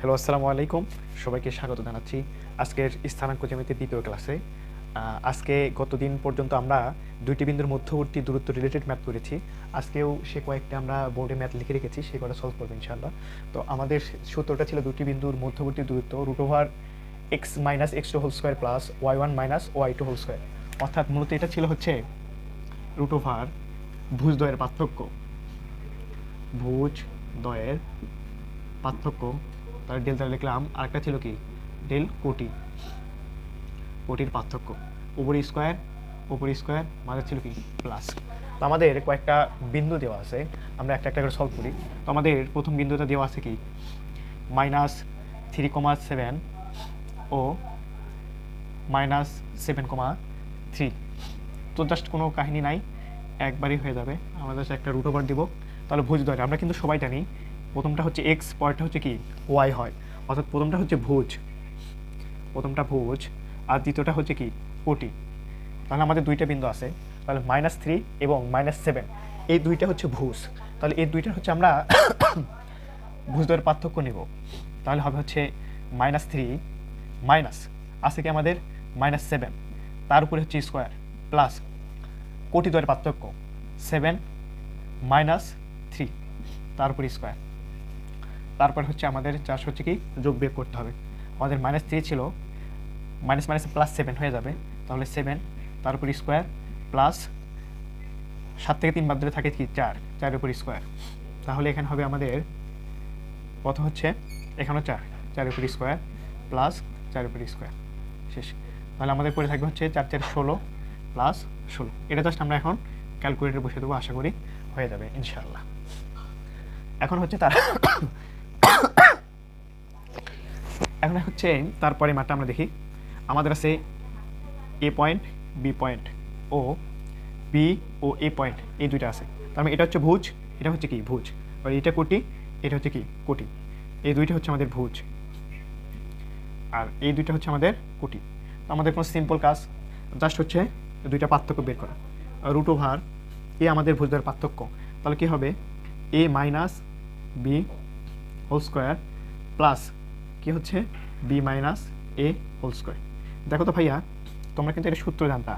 Hello আসসালামু আলাইকুম সবাইকে স্বাগত জানাচ্ছি আজকের স্থানাঙ্ক জ্যামিতির দ্বিতীয় ক্লাসে। আজকে গতদিন পর্যন্ত আমরা দুইটি বিন্দুর মধ্যবর্তী দূরত্ব রিলেটেড ম্যাথ করেছি। আজকেও সে কয়েকটা আমরা বোর্ডে ম্যাথ লিখে রেখেছি, সে কটা সলভ করব ইনশাল্লাহ তো আমাদের সূত্রটা ছিল দুটি বিন্দুর মধ্যবর্তী দূরত্ব root over x minus x two whole square plus y one minus y two whole square অর্থাৎ মূলত এটা ছিল হচ্ছে রুট ওভার ভুজদ্বয়ের পার্থক্য। ভুজ দ্বয়ের পার্থক্য তার ডেল দ্বারা লিখলাম, আরেকটা ছিল কি? ডেল কোটি। কোটির পার্থক্য। উপর স্কোয়ার উপর স্কোয়ার মাঝে ছিল কি? প্লাস তো আমাদের কয়েকটা বিন্দু দেওয়া আছে, আমরা একটা একটা করে সলভ করি। তো আমাদের প্রথম বিন্দুটা দেওয়া আছে কি? মাইনাস থ্রি কমা সেভেন ও মাইনাস সেভেন কমা থ্রি তো জাস্ট কোনো কাহিনী নাই, একবারই হয়ে যাবে। আমরা একটা রুট ওভার দিব। তাহলে ভুজ ধরে আমরা কিন্তু সবাই জানি প্রথমটা হচ্ছে এক্স পরেরটা হচ্ছে কি? ওয়াই হয়। অর্থাৎ প্রথমটা হচ্ছে ভোজ। প্রথমটা ভোজ, আর দ্বিতীয়টা হচ্ছে কি? কোটি তাহলে আমাদের দুইটা বিন্দু আছে। তাহলে মাইনাস থ্রি এবং মাইনাস সেভেন এই দুইটা হচ্ছে ভুজ। তাহলে এই দুইটা হচ্ছে আমরা ভুজদের পার্থক্য নেব। তাহলে হবে হচ্ছে মাইনাস থ্রি মাইনাস আছে কি আমাদের? মাইনাস সেভেন তার উপরে হচ্ছে স্কোয়ার প্লাস কোটি দ্বয়ের পার্থক্য। সেভেন মাইনাস থ্রি তার উপরে স্কোয়ার তারপর হচ্ছে আমাদের চাষ হচ্ছে কি যোগ বিয়োগ করতে হবে। আমাদের মাইনাস থ্রি ছিল মাইনাস মাইনাস প্লাস সেভেন হয়ে যাবে, তাহলে সেভেন তার উপর স্কোয়ার প্লাস সাত থেকে তিন বাদ থাকে কি চার, চারের উপর স্কোয়ার তাহলে এখানে হবে আমাদের কত হচ্ছে? এখানেও চার, চারের উপর স্কোয়ার প্লাস চারের উপর স্কোয়ার শেষ। তাহলে আমাদের পরে থাকবে হচ্ছে চার চার, ষোলো প্লাস ষোলো। এটা জাস্ট আমরা এখন ক্যালকুলেটর বসে দেবো, আশা করি হয়ে যাবে, ইনশাআল্লাহ। এখন হচ্ছে তার এখন হচ্ছে তারপরে মাঠটা আমরা দেখি। আমাদের আছে এ পয়েন্ট বি পয়েন্ট ও বি ও এ পয়েন্ট এই দুইটা আছে। তার মানে এটা হচ্ছে ভুজ, এটা হচ্ছে কি? ভুজ। আর এটা কোটি, এটা হচ্ছে কি? কোটি। এই দুইটা হচ্ছে আমাদের ভুজ। আর এই দুইটা হচ্ছে আমাদের কোটি। তো আমাদের কোনো সিম্পল কাজ জাস্ট হচ্ছে দুইটা পার্থক্য বের করা। রুট ওভার এ আমাদের ভুজদের পার্থক্য। তাহলে কি হবে? A minus B whole square plus কি হচ্ছে? B minus A whole square দেখো তো ভাইয়া, তোমরা কিন্তু এটা সূত্র জানতা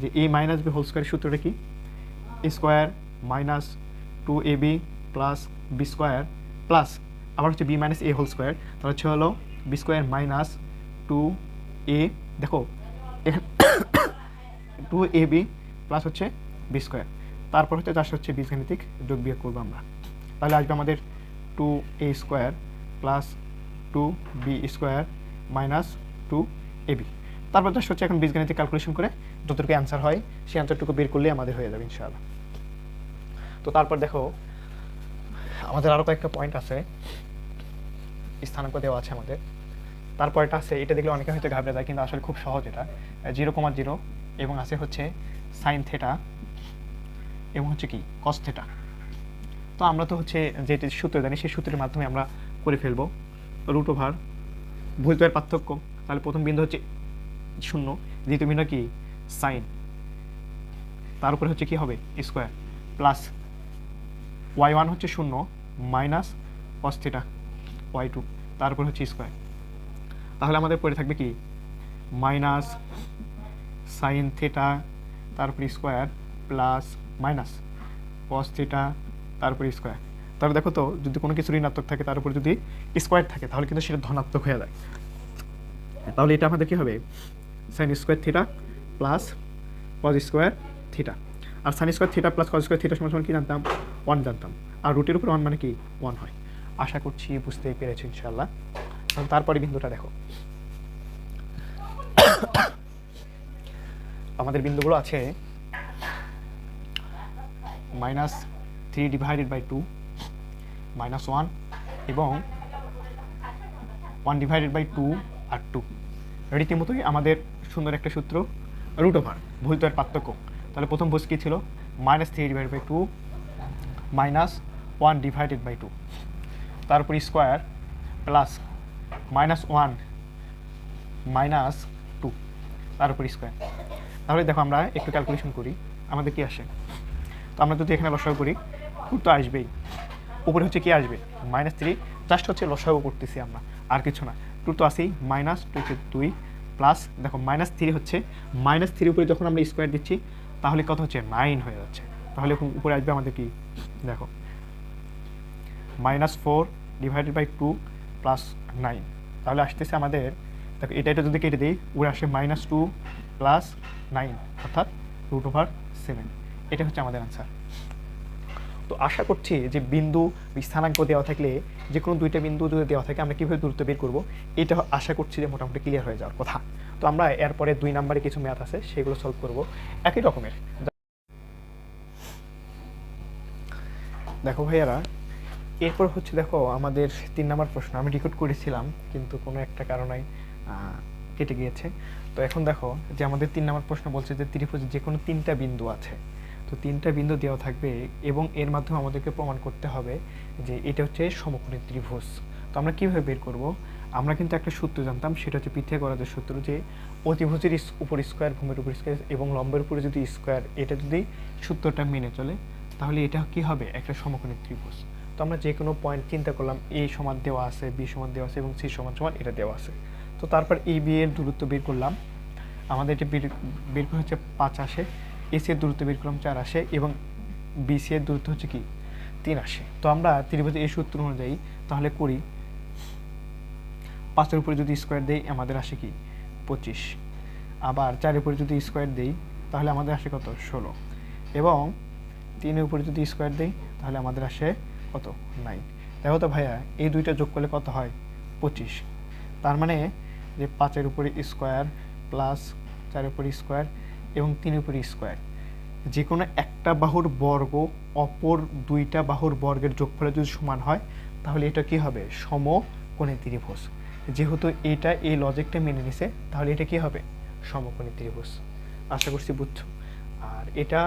যে এ মাইনাস বি হোল স্কোয়ারের সূত্রটা কি? A square minus two A B plus B square plus আবার হচ্ছে B minus A whole square তাহলে হচ্ছে হলো B square minus two A দেখো টু এ বি প্লাস হচ্ছে বি স্কোয়ার তারপর হচ্ছে চারশো হচ্ছে বীজগাণিতিক যোগ বিয়োগ করব আমরা। তাহলে আসবে আমাদের two A square plus two B square minus two A B তারপর জাস্ট হচ্ছে এখন বীজগাণিতিক ক্যালকুলেশন করে যতটুকু অ্যান্সার হয়, সেই অ্যান্সারটুকু বের করলেই আমাদের হয়ে যাবে ইনশাআল্লাহ। তো তারপর দেখো, আমাদের আরও কয়েকটা পয়েন্ট আছে, স্থানাঙ্ক দেওয়া আছে আমাদের। তারপর এটা আছে, এটা দেখলে অনেকে হয়তো ঘাবড়ে যায়, কিন্তু আসলে খুব সহজ এটা। জিরো কমা জিরো এবং আছে হচ্ছে সাইন থেটা এবং হচ্ছে কি কস থেটা তো আমরা তো হচ্ছে যেটি সূত্র জানি, সেই সূত্রের মাধ্যমে আমরা করে ফেলব। রুট ওভার ভুজদ্বয়ের পার্থক্য, তাহলে প্রথম বিন্দু হচ্ছে শূন্য, দ্বিতীয় বিন্দু কি? সাইন তার উপরে হচ্ছে কি হবে? স্কোয়ার প্লাস ওয়াই ওয়ান হচ্ছে শূন্য minus cos theta y two তারপর হচ্ছে স্কোয়ার তাহলে আমাদের পড়ে থাকবে কি? মাইনাস সাইন থেটা তারপর square plus minus cos theta তারপর স্কোয়ার তাহলে দেখো তো, যদি কোনো কিছু ঋণাত্মক থাকে, তার উপর যদি স্কোয়ার থাকে, তাহলে কিন্তু সেটা ধনাত্মক হয়ে যায়। তাহলে এটা আমাদের কি হবে? Sine square theta plus cos square theta আর sine square theta plus cos square theta সমান কি জানতাম? ওয়ান জানতাম। আর রুটের উপর ওয়ান মানে কি? ওয়ান হয়। আশা করছি বুঝতেই পেরেছি ইনশাল্লাহ তারপরে বিন্দুটা দেখো। আমাদের বিন্দুগুলো আছে minus three divided by two minus one এবং ওয়ান ডিভাইডেড বাই টু আর টু রীতিমতোই আমাদের সুন্দর একটা সূত্র রুট ওভার ভুলতয়ের পার্থক্য। তাহলে প্রথম ভুজ কী ছিল? Minus three divide by two minus one divided by two তারপর square plus minus one minus two তার উপর স্কোয়ার তাহলে দেখো আমরা একটু ক্যালকুলেশন করি। আমাদের কি আসে? তো আমরা যদি এখানে লসাগু করি টু তো আসবেই। উপরে হচ্ছে কি আসবে? মাইনাস থ্রি জাস্ট হচ্ছে লসাগু করতেছি আমরা, আর কিছু না। টু তো আসেই মাইনাস টু হচ্ছে দুই প্লাস দেখো মাইনাস থ্রি হচ্ছে মাইনাস থ্রি উপরে যখন আমরা স্কোয়ার দিচ্ছি, তাহলে কত হচ্ছে? নাইন হয়ে যাচ্ছে। তাহলে উপরে আসবে আমাদের কি? দেখো minus four divided by two plus nine তাহলে আসতেছে আমাদের, দেখো এটা এটা যদি কেটে দিই, উপরে আসে মাইনাস টু প্লাস নাইন অর্থাৎ রুট ওভার সেভেন এটা হচ্ছে আমাদের আনসার তো আশা করছি যে বিন্দু স্থানাঙ্ক দেওয়া থাকলে যে কোনো দুইটা বিন্দু যদি দেওয়া থাকে, আমরা কীভাবে দূরত্ব বের করব, এটা আশা করছি যে মোটামুটি ক্লিয়ার হয়ে যাওয়ার কথা। তো আমরা এরপরে দুই নাম্বারে কিছু ম্যাথ আছে, সেগুলো সলভ করব একই রকমের। দেখো ভাইয়ারা, এরপর হচ্ছে দেখো আমাদের তিন নাম্বার প্রশ্ন। আমি রেকর্ড করেছিলাম, কিন্তু কোনো একটা কারণে কেটে গিয়েছে। তো এখন দেখো যে আমাদের তিন নাম্বার প্রশ্ন বলছে যে ত্রিভুজে যে কোনো তিনটা বিন্দু আছে তিনটা বিন্দু দেওয়া থাকবে এবং এর মাধ্যমে আমাদেরকে প্রমাণ করতে হবে যে এটা হচ্ছে সমকোণী ত্রিভুজ। তো আমরা কীভাবে বের করব? আমরা কিন্তু একটা সূত্র জানতাম, সেটা হচ্ছে পিথাগোরাসের সূত্র যে অতিভুজের উপর স্কোয়ার ভূমির উপর স্কোয়ার এবং লম্বের উপরে যদি স্কোয়ার এটা যদি সূত্রটা মেনে চলে, তাহলে এটা কি হবে? একটা সমকোণী ত্রিভুজ। তো আমরা যে কোনো পয়েন্ট চিন্তা করলাম, এ সমান দেওয়া আছে, বি সমান দেওয়া আছে এবং সি সমান সমান এটা দেওয়া আছে। তো তারপর এই বি এর দূরত্ব বের করলাম। আমাদের এটা বের বের হচ্ছে পাঁচ আসে। এসি এর দূরত্ব বের করলাম চার আসে এবং বিসি এর দূরত্ব হচ্ছে কি? তিন আসে। তো আমরা ত্রিভুজের এই সূত্র অনুযায়ী তাহলে করি, পাঁচের উপরে যদি স্কোয়ার দেই, আমাদের আসে কি? পঁচিশ। আবার চারের উপরে যদি স্কোয়ার দেই, তাহলে আমাদের আসে কত? ষোলো। এবং তিনের উপরে যদি স্কোয়ার দেই, তাহলে আমাদের আসে কত? নাইন। দেখো তো ভাইয়া, এই দুইটা যোগ করলে কত হয়? পঁচিশ। তার মানে যে পাঁচের উপরে স্কোয়ার প্লাস চারের উপরে স্কোয়ার এবং তিনের উপরে স্কোয়ার যে কোনো একটা বাহুর বর্গ অপর দুইটা বাহুর বর্গের যোগফলে যদি সমান হয়, তাহলে এটা কি হবে? সম কোণে ত্রিভুজ। যেহেতু এটা এই লজিকটা মেনে নিছে, তাহলে এটা কি হবে? সমকোণী ত্রিভুজ। আশা করছি বুঝছ। আর এটা